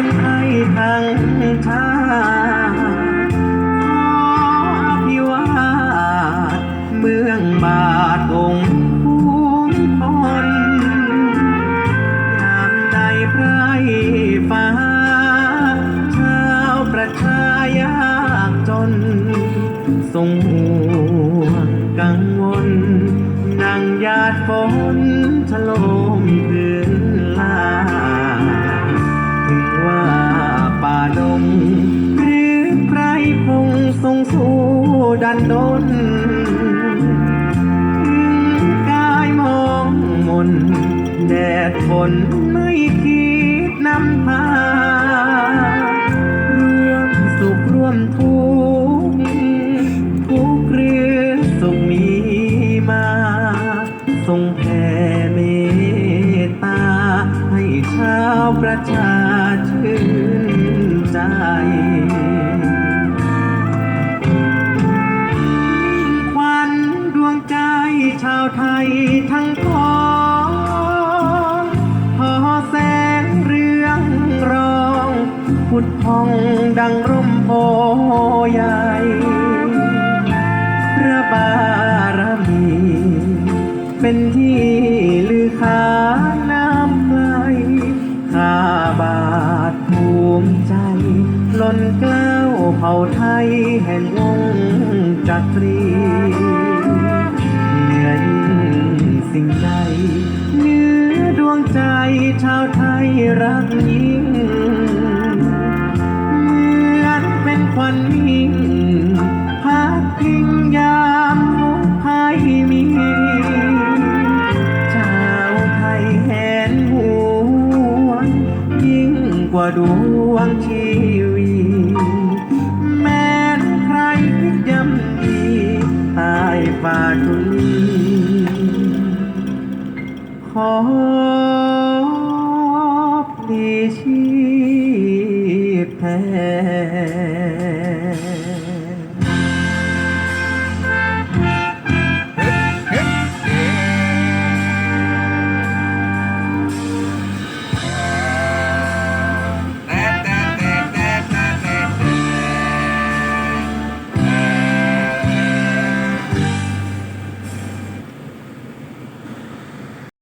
คนไทยทั้งชาขอพิวาเมืองบาทองคุ้มิพลยามใดไพรฟ้าชาวประชายากจน ทรงห่วงกังวลนั่งยาดฝน ดันดนถึงกายมองมนแดดฝนไม่คิดนำพาร่วมสุขร่วมทุกข์ทุกข์หรือสุขมีมาทรงแผ่เมตตา ให้ชาวประชาชื่นใจ ไทยทั้งพ้องพอแสงเรื่องรองผุดพองดังร่มโพใหญ่พระบารมี เป็นที่ลือขานน้ำไกลข้าบาทภูมิใจ ล้นเกล้าเผ่าไทยแห่งวงจักรี สิ่งใดเนื้อดวงใจชาวไทยรักยิ่งเหมือนเป็นควันมิ่งพักพิงยามทุกภัยมีชาวไทยแหนหวงยิ่งกว่าดวงชีวีแม้ใครพิจยำดีตายฝ่าทุน ขอบดีชีพแท้